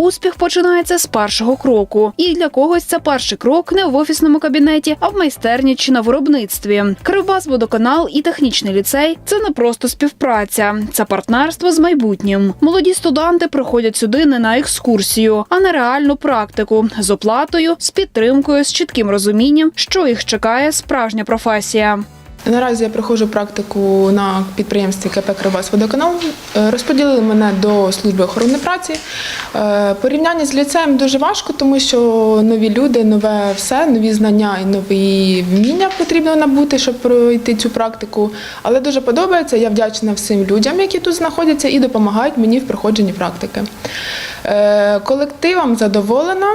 Успіх починається з першого кроку, і для когось це перший крок не в офісному кабінеті, а в майстерні чи на виробництві. Кривбас водоканал і технічний ліцей це не просто співпраця, це партнерство з майбутнім. Молоді студенти приходять сюди не на екскурсію, а на реальну практику з оплатою, з підтримкою, з чітким розумінням, що їх чекає справжня професія. Наразі я проходжу практику на підприємстві КП Кривбас Водоканал. Е, Розподілили мене до служби охорони праці. Е, Порівняння з ліцеєм дуже важко, тому що нові люди, нове все, нові знання і нові вміння потрібно набути, щоб пройти цю практику. Але дуже подобається. Я вдячна всім людям, які тут знаходяться і допомагають мені в проходженні практики. Е, Колективом задоволена.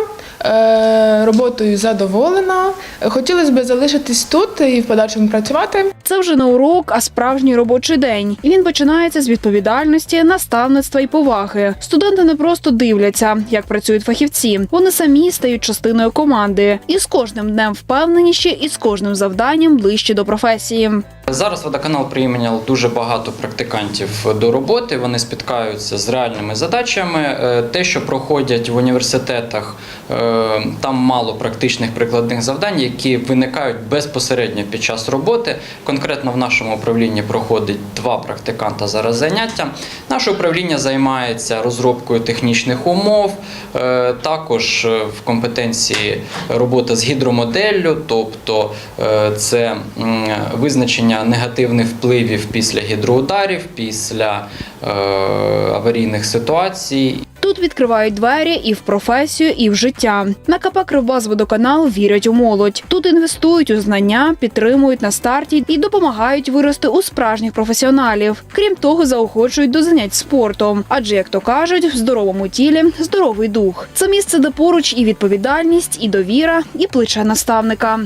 Роботою задоволена. Хотілося б залишитись тут і в подальшому працювати. Це вже не урок, а справжній робочий день. І він починається з відповідальності, наставництва і поваги. Студенти не просто дивляться, як працюють фахівці. Вони самі стають частиною команди. І з кожним днем впевненіші, і з кожним завданням ближче до професії. Зараз водоканал прийняв дуже багато практикантів до роботи. Вони спіткаються з реальними задачами. Е, Те, що проходять в університетах, е, там мало практичних прикладних завдань, які виникають безпосередньо під час роботи. Конкретно в нашому управлінні проходить два практиканта зараз заняття. Наше управління займається розробкою технічних умов, е, також е, в компетенції робота з гідромоделлю, тобто е, це визначення негативних впливів після гідроударів, після аварійних ситуацій. Тут відкривають двері і в професію, і в життя. На КП Кривбас водоканал вірять у молодь. Тут інвестують у знання, підтримують на старті і допомагають вирости у справжніх професіоналів. Крім того, заохочують до занять спортом. Адже, як то кажуть, в здоровому тілі здоровий дух. Це місце, де поруч і відповідальність, і довіра, і плече наставника.